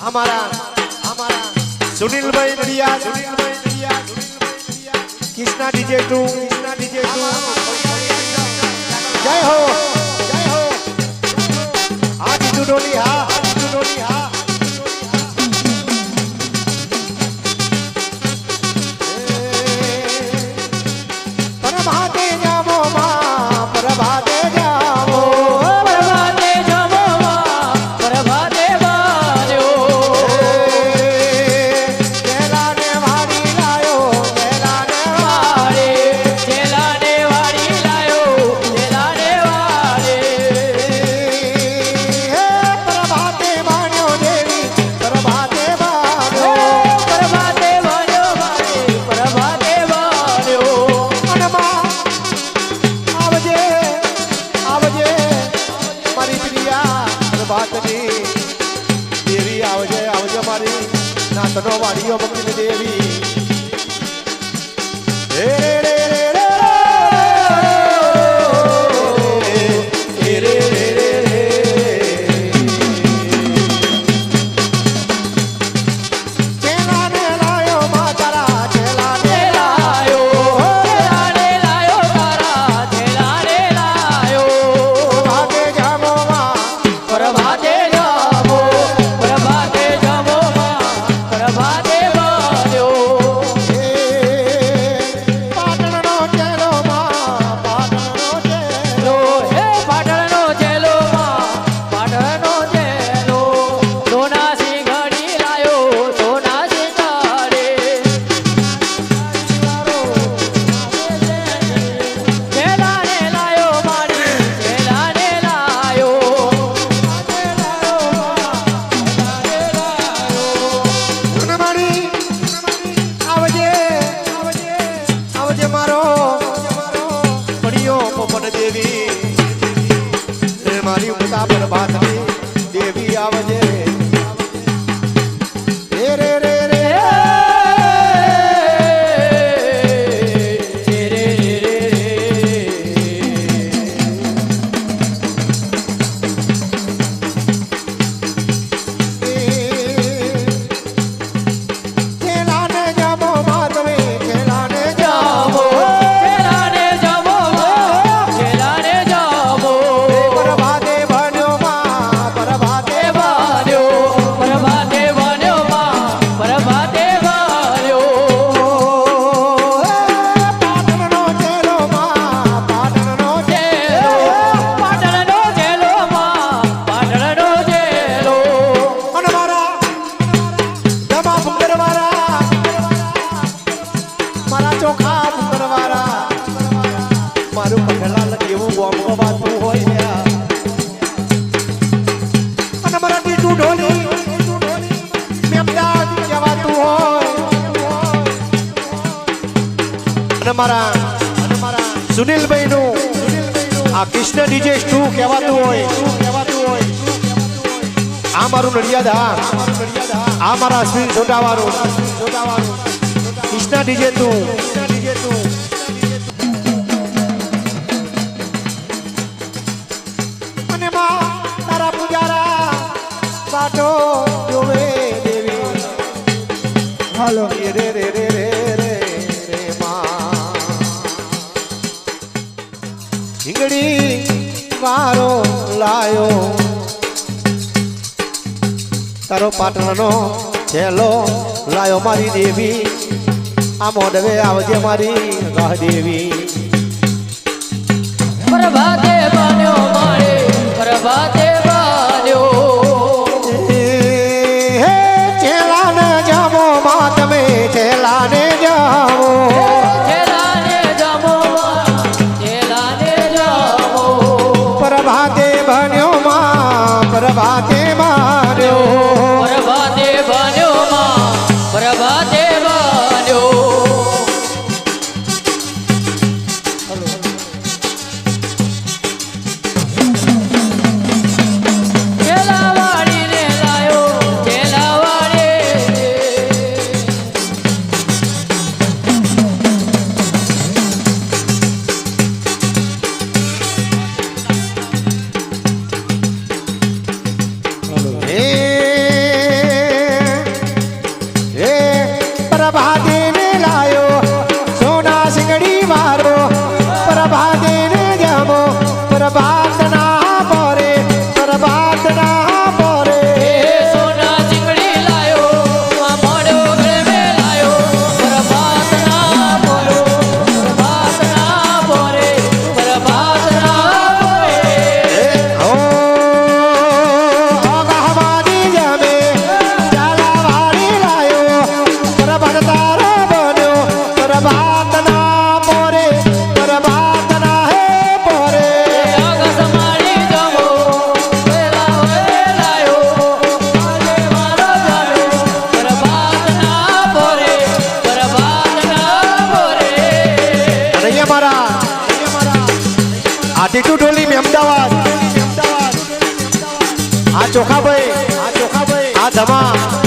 અમારા અમારા. સુનિલભાઈ દિયા સુનિલભાઈ દિયા Krishna DJ two. Krishna DJ two. જય હો જય હો. આ બીજું ડોલી હા બીજું ડોલી હા. સુનિલભાઈનું આ કૃષ્ણ ડીજે સ્ટુ કહેવાતું હોય આ મારું નડિયાદ હા આ મારા અશ્વિન છોટાવાળું કૃષ્ણ ડીજે તું અને તારા પૂજારા સાટો જોવે દેવી હાલો રે રે રે લાયો. તારો પાટણનો છેલો લાયો મારી દેવી. આ મોડવે આવજે મારી રહ દેવી. પ્રભાતે બન્યો મારે પ્રભાતે બન્યો હે છેલાને જામો માં તમે છેલાને જામો. বাদে ચોખાભાઈ આ ચોખાભાઈ આ ધમા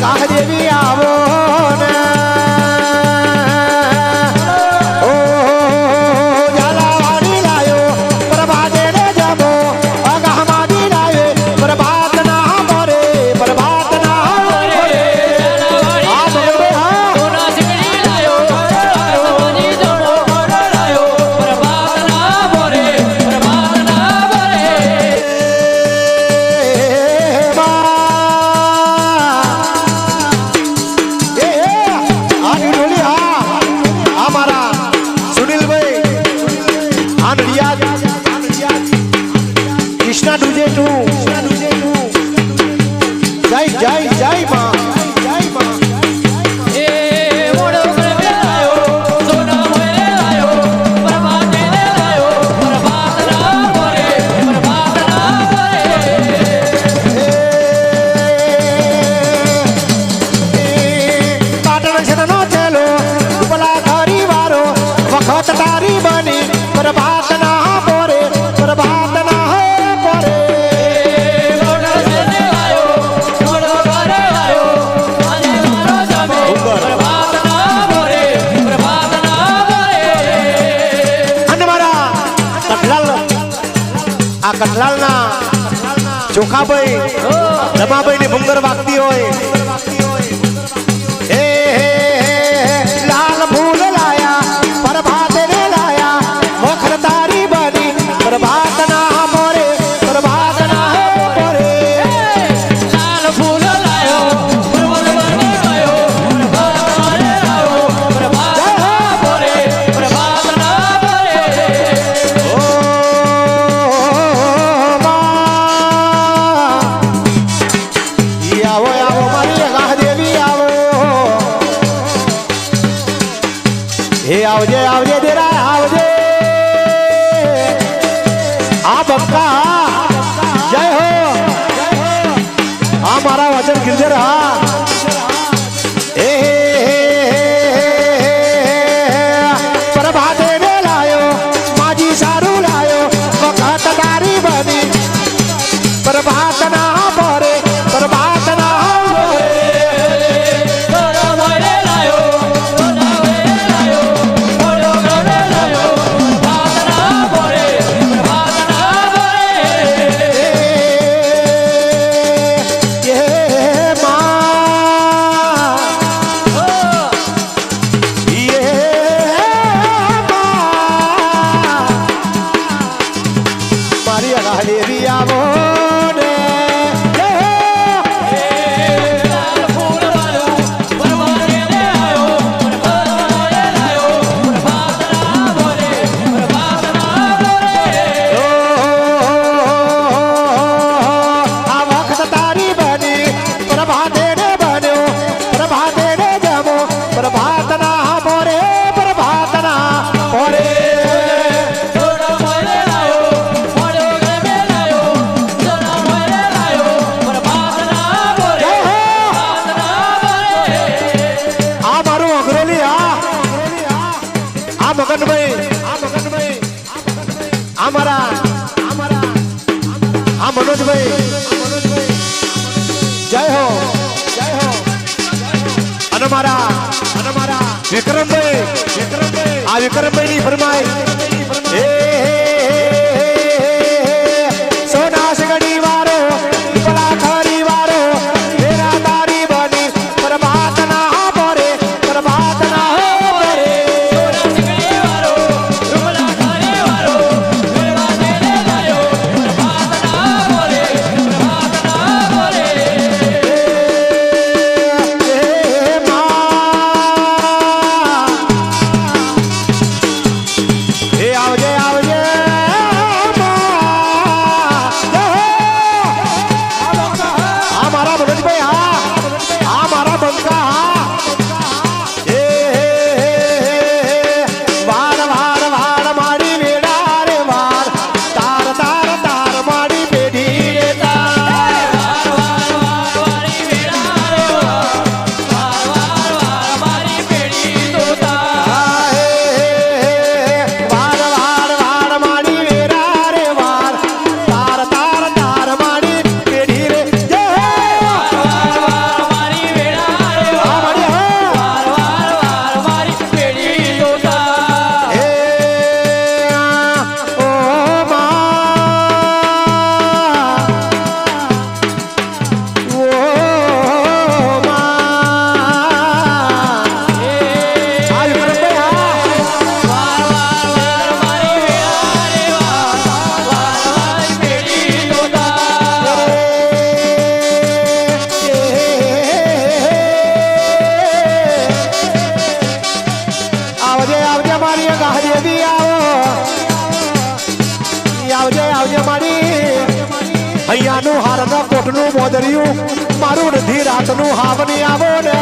啥？હત બની પ્રભાત ના પોરે પ્રભાત ના આ કટલાલ ના ચોખાભાઈ રમાભાઈ ની ભૂંગર વાત हमारा वचन गिर रहा શેખરભાઈની ફરમાય આવજે મારી ગાહદેવી આવો. આવજે આવજે મારી. અહીંયાનું હારના કોટનું મોદરિયું, મારું નથી, રાતનું હાવની આવો ને.